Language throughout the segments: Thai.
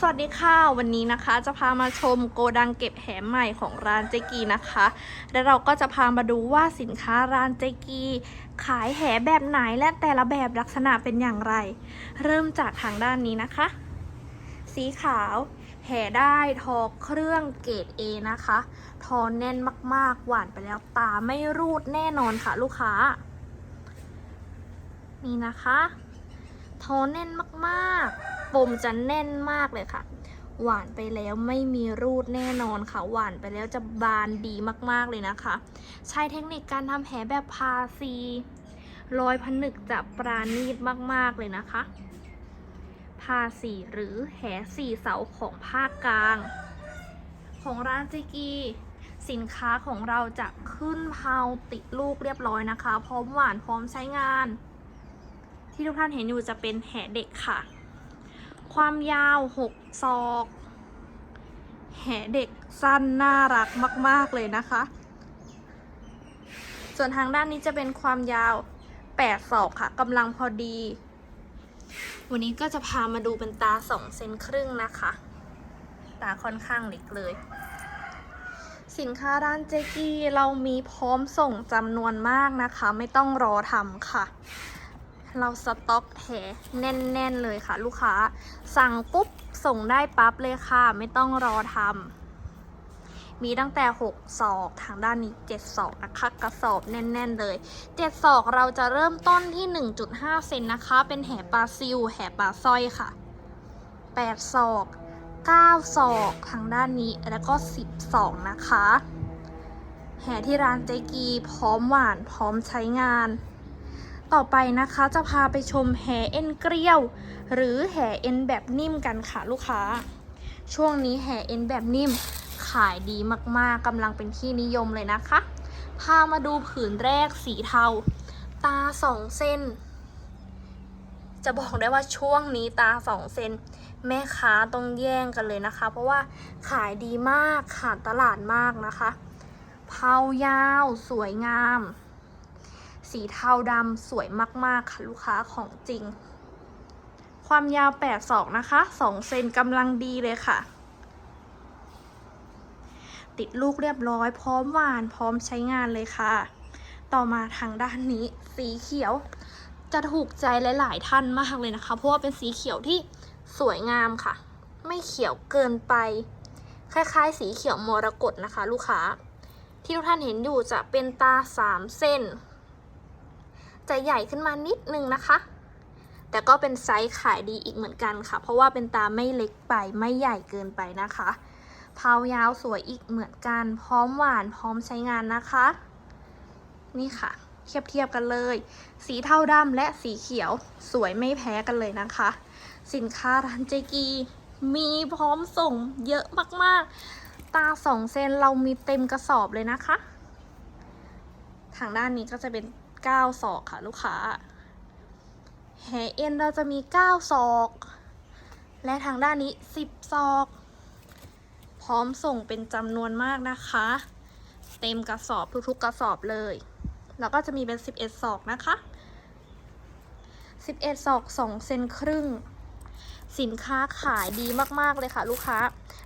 สวัสดีค่ะ วันนี้นะคะจะพามาชมโกดังเก็บแหใหม่ของร้านเจกีนะคะ และเราก็จะพามาดูว่าสินค้าร้านเจกีขายแหแบบไหนและแต่ละแบบลักษณะเป็นอย่างไร เริ่มจากทางด้านนี้นะคะ สีขาว แห่ได้ทอเครื่องเกรด A นะคะ ทอแน่นมากๆ หวานไปแล้วตาไม่รูดแน่นอนค่ะลูกค้า นี่นะคะ ทอแน่นมากๆ ปมจะแน่นมากเลยค่ะ หวานไปแล้วไม่มีรูดแน่นอนค่ะ หวานไปแล้วจะบานดีมากๆเลยนะคะ ใช้เทคนิคการทำแผลแบบพาซีรอยผนึกจะปราณีตมากๆเลยนะคะ พาสีหรือแหสี่เสาของภาคกลาง ของร้านจิกีสินค้าของเราจะขึ้นเพาติดลูกเรียบร้อยนะคะ พร้อมหวานพร้อมใช้งาน ที่ทุกท่านเห็นอยู่จะเป็นแหเด็กค่ะ ความยาว6ศอก แหเด็กสั้นน่ารักมาก ๆ เลยนะคะ ส่วนทางด้านนี้จะเป็นความยาว8ศอกค่ะกำลังพอดี วันนี้ก็จะพามาดูเป็นตา2เซนครึ่งนะคะ ตาค่อนข้างเล็กเลย สินค้าร้านเจกี้เรามีพร้อมส่งจำนวนมากนะคะ ไม่ต้องรอทำค่ะ เราสต็อกแหแน่น ๆ เลยค่ะ ลูกค้า สั่งปุ๊บ ส่งได้ปั๊บเลยค่ะ ไม่ต้องรอทำมีตั้งแต่ 6 ศอกทางด้านนี้ 7 ศอกนะคะ กระสอบแน่น ๆ เลย 7 ศอกเราจะเริ่มต้นที่ 1.5 เซนนะคะ เป็นแหปลาซิวแหปลาสร้อยค่ะ 8 ศอก 9 ศอกทางด้านนี้แล้วก็ 10 ศอกนะคะ แห่ที่ร้านเจกีพร้อมหวานพร้อมใช้งาน ต่อไปนะคะจะพาไปชมแห่เอ็นเกลียว หรือแห่เอ็นแบบนิ่มกันค่ะลูกค้า ช่วงนี้แห่เอ็นแบบนิ่มขายดีมากๆกำลังเป็นที่นิยมเลยนะคะ พามาดูผืนแรกสีเทา ตาสองเส้น จะบอกได้ว่าช่วงนี้ตาสองเซนแม่ค้าต้องแย่งกันเลยนะคะ เพราะว่าขายดีมากขาดตลาดมากนะคะ เผายาวสวยงาม สีเทาดำสวยมากๆค่ะลูกค้าของจริง ความยาว8ศอกนะคะ2เซนกำลังดีเลยค่ะ ติดลูกเรียบร้อยพร้อมหวานพร้อมใช้งานเลยค่ะ ต่อมาทางด้านนี้สีเขียวจะถูกใจหลาย ๆ ท่านมากเลยนะคะ เพราะว่าเป็นสีเขียวที่สวยงามค่ะ ไม่เขียวเกินไป คล้ายๆ สีเขียวมรกตนะคะ ลูกค้า ที่ทุกท่านเห็นอยู่จะเป็นตาสามเส้น จะใหญ่ขึ้นมานิดนึงนะคะ แต่ก็เป็นไซส์ขายดีอีกเหมือนกันค่ะ เพราะว่าเป็นตาไม่เล็กไปไม่ใหญ่เกินไปนะคะเผายาวสวยอีกเหมือนกัน พร้อมหวานพร้อมใช้งานนะคะ นี่ค่ะ เทียบเทียบกันเลย สีเทาดำและสีเขียวสวยไม่แพ้กันเลยนะคะ สินค้าร้านเจกีมีพร้อมส่งเยอะมากๆ ตาสองเซนเรามีเต็มกระสอบเลยนะคะ ทางด้านนี้ก็จะเป็น 9ศอกค่ะลูกค้า แหเอ็นเราจะมี 9 ศอก และทางด้านนี้ 10 ศอก พร้อมส่งเป็นจำนวนมากนะคะ เต็มกระสอบทุกๆกระสอบเลย แล้วก็จะมีเป็น 11 ศอกนะคะ 11 ศอก 2 เซนครึ่ง สินค้าขายดีมากๆเลยค่ะลูกค้า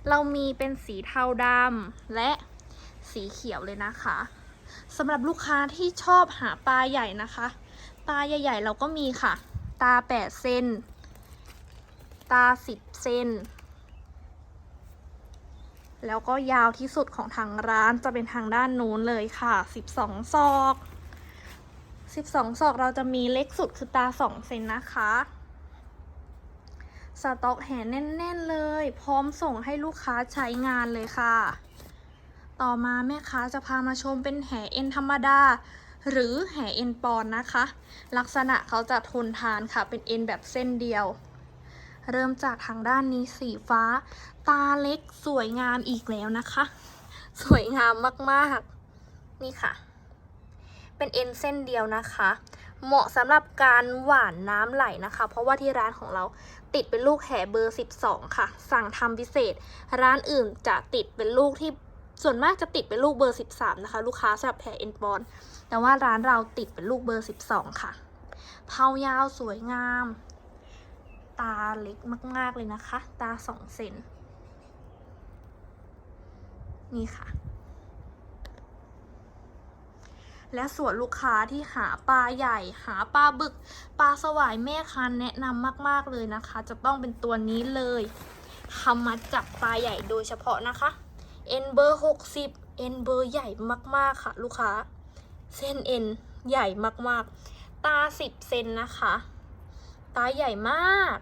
เรามีเป็นสีเทาดำและสีเขียวเลยนะคะ สำหรับลูกค้าที่ชอบหาปลาใหญ่นะคะตาใหญ่ๆ เราก็มีค่ะ ตา 8 เซน ตา 10 เซน แล้วก็ยาวที่สุดของทางร้านจะเป็นทางด้านนู้นเลยค่ะ 12ศอก 12ศอกเราจะมีเล็กสุดคือตา 2 เซนนะคะสต็อกแห่แน่น ๆ เลย พร้อมส่งให้ลูกค้าใช้งานเลยค่ะ ต่อมาแม่ค้าจะพามาชมเป็นแห่เอ็นธรรมดา หรือแห่เอ็นปอนนะคะ ลักษณะเขาจะทนทานค่ะเป็นเอ็นแบบเส้นเดียว เริ่มจากทางด้านนี้สีฟ้า ตาเล็กสวยงามอีกแล้วนะคะ สวยงามมากๆ นี่ค่ะ เป็นเอ็นเส้นเดียวนะคะ เหมาะสำหรับการหว่านน้ำไหลนะคะ เพราะว่าที่ร้านของเราติดเป็นลูกแห่เบอร์ 12 ค่ะ สั่งทำพิเศษ ร้านอื่นจะติดเป็นลูกที่ ส่วนมากจะติดเป็นลูกเบอร์ 13 นะคะ ลูกค้าสำหรับแห่เอ็นปอนแต่ว่าร้านเราติดเป็นลูกเบอร์ 12 ค่ะ เผายาวสวยงาม ตาเล็กมาก ๆ เลยนะคะ ตาสองเซน นี่ค่ะ และส่วนลูกค้าที่หาปลาใหญ่ หาปลาบึก ปลาสวายแม่คันแนะนำมาก ๆ เลยนะคะ จะต้องเป็นตัวนี้เลยทำมาจับปลาใหญ่โดยเฉพาะนะคะ เอ็นเบอร์60เอ็นเบอร์ใหญ่มากๆค่ะ ลูกค้า เส้นเอ็นใหญ่มากๆ ตา10เซนนะคะ ตาใหญ่มาก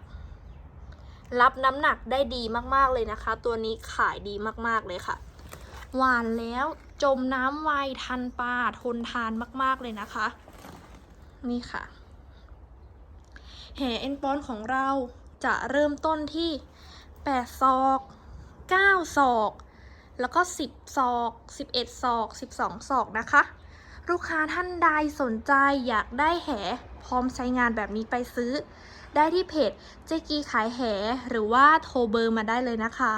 รับน้ำหนักได้ดีมากๆเลยนะคะ ตัวนี้ขายดีมากๆเลยค่ะ หวานแล้วจมน้ำไวทันปลาทนทานมากๆเลยนะคะ นี่ค่ะแห่เอ็นปอนของเราจะเริ่มต้นที่ 8 ศอก 9 ศอก แล้วก็ 10 ศอก 11 ศอก 12 ศอกนะคะ ลูกค้าท่านใดสนใจอยากได้แหพร้อมใช้งานแบบนี้ไปซื้อ ได้ที่เพจเจกีขายแหหรือว่าโทรเบอร์มาได้เลยนะคะ